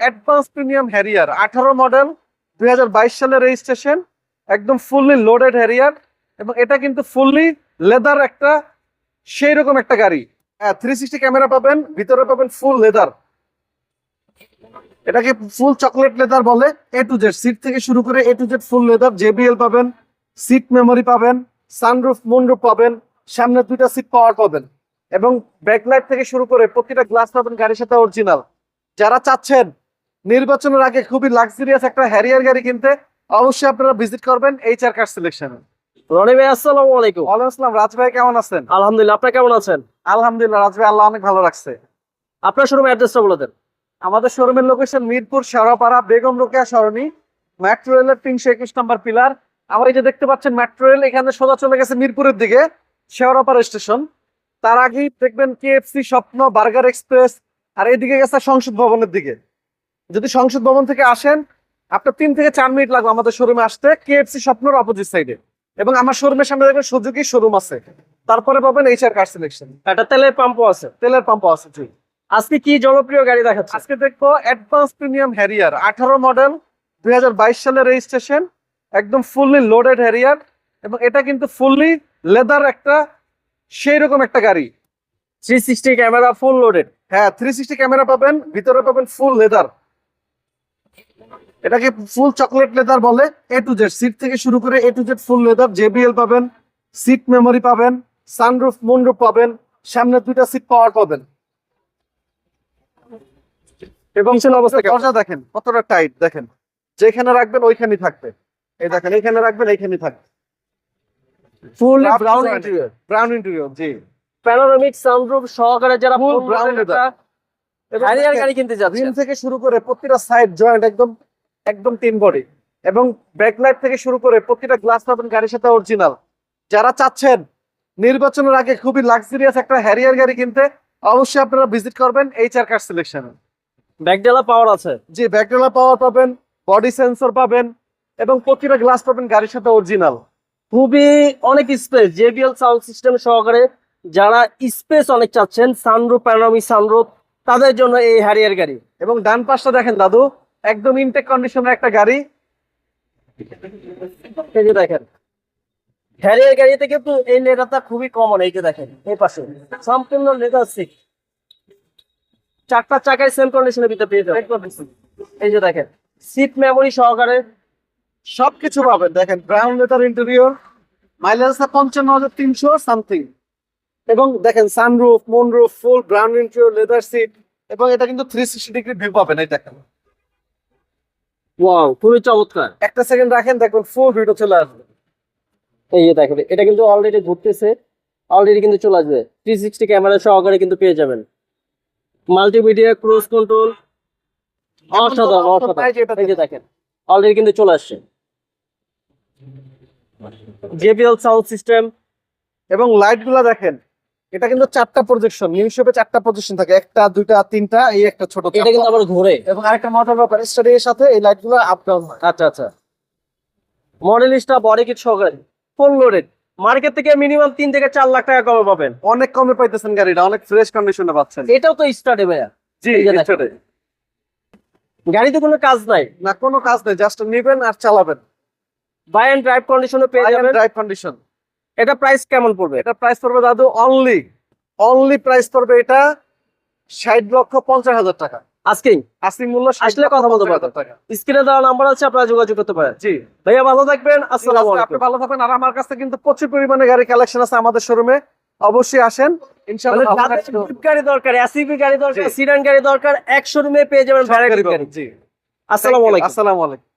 Advance premium Harrier. আঠারো model, দুই সালের রেজিস্ট্রেশন একদম ফুললি লোডেড হ্যারিয়ার এবং এটা কিন্তু ফুললি লেদার একটা সেই রকম একটা গাড়ি। হ্যাঁ থ্রি সিক্সটি ক্যামেরা পাবেন, ভিতরে পাবেন ফুল লেদার এটাকে ফুল চকলেট লেদার বলে এ টু জেড সিট থেকে শুরু করে A to Z full leather JBL পাবেন সিট মেমোরি পাবেন সানরুফ মুনরুফ পাবেন, সামনে দুইটা সিট পাওয়ার পাবেন। এবং ব্যাকলাইট থেকে শুরু করে প্রতিটা গ্লাস পাবেন গাড়ির সাথে অরিজিনাল যারা চাচ্ছেন নির্বাচনের আগে খুবই লাক্সারিয়াস একটা হ্যারিয়ার গাড়ি কিনতে অবশ্যই আপনারা ভিজিট করবেন H R car selection Rony ভাই আসসালামু আলাইকুম। ওয়ালাইকুম আসসালাম রাজ ভাই কেমন আছেন? আলহামদুলিল্লাহ আপনি কেমন আছেন? আলহামদুলিল্লাহ রাজ ভাই আল্লাহ অনেক ভালো রাখছে। আপনার শোরুম অ্যাড্রেসটা বলে দেন। আমাদের শোরুমের লোকেশন মিরপুর শেওড়াপাড়া বেগম রোকেয়া সরণি মেট্রো রেলের তিনশো একুশ নম্বর পিলার আমার এই যে দেখতে পাচ্ছেন মেট্রো রেল এখানে সোজা চলে গেছে মিরপুরের দিকে শেওড়াপাড়া স্টেশন তার আগেই দেখবেন কেএফসি স্বপ্ন বার্গার এক্সপ্রেস আর এদিকে গেছে সংসদ ভবনের দিকে। যদি সংসদ ভবন থেকে আসেন আপনার তিন থেকে চার মিনিট লাগবে আমাদের শোরুমে আসতে কেএফসি স্বপ্নর অপোজিট সাইডে। এবং আমার শোরুমের সামনে দেখবেন সুজুকি শোরুম আছে। তারপরে পাবেন এইচ আর কার সিলেকশন একটা তেলের পাম্পও আছে। তেলের পাম্প আছে জি। আজকে কি জনপ্রিয় গাড়ি দেখাচ্ছে? আজকে দেখব অ্যাডভান্স প্রিমিয়াম হ্যারিয়ার আঠারো মডেল দুই সালের রেজিস্ট্রেশন একদম ফুললি লোডেড হ্যারিয়ার এবং এটা কিন্তু ফুললি লেদার একটা সেই রকম একটা গাড়ি। Three sixty camera full loaded হ্যাঁ থ্রি সিক্সটি ক্যামেরা পাবেন ভিতরে পাবেন ফুল লেদার এটাকে ফুল চকলেট লেদার বলে এ টু জেড সিট থেকে শুরু করে A to Z full leather JBL পাবেন সিট মেমোরি পাবেন সানরুফ মুনরুফ পাবেন সামনে দুইটা সিট পাওয়ার পাবেন। এবং পিছনের অবস্থা? দরজা দেখেন কতটা টাইট দেখেন। যেখানে রাখবেন ওইখানেই থাকবে। এই দেখেন এইখানে রাখবেন এইখানেই থাকবে। Full brown. Interior brown interior জি। প্যানোরামিক সানরুফ সহকারে যারা ফুল হ্যারিয়ার দেখেন, গাড়ি কিনতে যাচ্ছে। রিম থেকে শুরু করে প্রতিটা সাইড জয়েন্ট একদম একদম তিন বডি এবং ব্যাকলাইট থেকে শুরু করে প্রতিটা গ্লাস পাবেন গাড়ির সাথে অরিজিনাল যারা চাচ্ছেন নির্বাচনের আগে খুবই লাক্সারিয়াস একটা হ্যারিয়ার গাড়ি কিনতে অবশ্যই আপনারা ভিজিট করবেন এইচ আর কার সিলেকশন ব্যাকডেলা পাওয়ার আছে। যে ব্যাকডেলা পাওয়ার পাবেন বডি সেন্সর পাবেন এবং প্রতিটা গ্লাস পাবেন গাড়ির সাথে অরিজিনাল খুবই অনেক স্পেস জেবিএল সাউন্ড সিস্টেম সহকারে যারা স্পেস অনেক চাচ্ছেন, সানরুফ প্যানোরামিক সানরুফ, তাদের জন্য এই হ্যারিয়ার গাড়ি। এবং ডান পাশটা দেখেন দাদু, একদম ইনটেক কন্ডিশনের একটা গাড়ি। এই যে দেখেন, হ্যারিয়ার গাড়িতে কিন্তু এই লেদারটা খুবই কমন এই যে দেখেন, এই পাশে। সম্পূর্ণ লেদার সিট চারটা চাকায় সেম কন্ডিশনের ভিতরে পেয়ে যাবেন এই যে দেখেন সিট মেমোরি সহকারে সবকিছু পাবেন। দেখেন ব্রাউন লেদার ইন্টেরিয়র মাইলেজ পঞ্চান্ন হাজার তিনশো সামথিং এবং দেখেন sunroof moonroof full brown interior leather seat এবং এটা কিন্তু থ্রি সিক্সটি ডিগ্রি ভিউ পাবেন এই দেখেন। ওয়াও খুবই চমৎকার। একটা সেকেন্ড রাখেন দেখবেন ফুল ভিডিও চলে আসবে। এই যে দেখেন এটা কিন্তু অলরেডি ঘুরতেছে অলরেডি কিন্তু চলে আসবে। থ্রি সিক্সটি ক্যামেরা সহকারে কিন্তু পেয়ে যাবেন। মাল্টিমিডিয়া ক্রুজ কন্ট্রোল অসাধারণ অসাধারণ। এই যে দেখেন অলরেডি কিন্তু চলে আসছে। জেবিএল সাউন্ড সিস্টেম এবং লাইটগুলা দেখেন এটা কিন্তু চারটা প্রজেকশন নিউ শেপে চারটা প্রজেকশন থাকে। একটা দুইটা তিনটা এই একটা ছোট এটা কিন্তু আবার ঘুরে। এবং আরেকটা মোটর ব্যাপার স্টাডি এর সাথে এই লাইটগুলো আপ ডাউন হয়। আচ্ছা আচ্ছা। মডেলিস্টটা বডি কিট সহকারে। ফুল লোডেড মার্কেট থেকে মিনিমাম তিন থেকে চার লাখ টাকা কমে পাবেন। অনেক কমে পাইতেছেন গাড়িটা অনেক ফ্রেশ কন্ডিশনে পাচ্ছেন। এটাও তো স্টার্টে ভাইয়া। জি। স্টাডি গাড়িতে কোনো কাজ নাই। না কোনো কাজ নাই জাস্ট নেবেন আর চালাবেন। বাই অ্যান্ড ড্রাইভ কন্ডিশনে পেয়ে যাবেন। ড্রাইভ কন্ডিশন এটা প্রাইস কেমন পড়বে? এটা প্রাইস পড়বে দাদু অনলি অনলি প্রাইস পড়বে এটা ষাট লক্ষ পঞ্চাশ হাজার টাকা। আজকেই আসি মূল্য আসলে কথা বলতে 50 পারবেন। স্ক্রিনে দেওয়া নাম্বার আছে আপনারা যোগাযোগ করতে পারেন। জি। ভাইয়া ভালো থাকবেন আসসালামু আপনি ভালো থাকবেন। আর আমার কাছে কিন্তু প্রচুর পরিমাণে গাড়ি কালেকশন আছে আমাদের শোরুমে অবশ্যই আসেন। গাড়ি দরকার গাড়ি দরকার সিডান গাড়ি দরকার এক শোরুমে পেয়ে যাবেন ভ্যারাইটি গাড়ি গাড়ি। জি। আসসালামু আলাইকুম। আসসালামু আলাইকুম।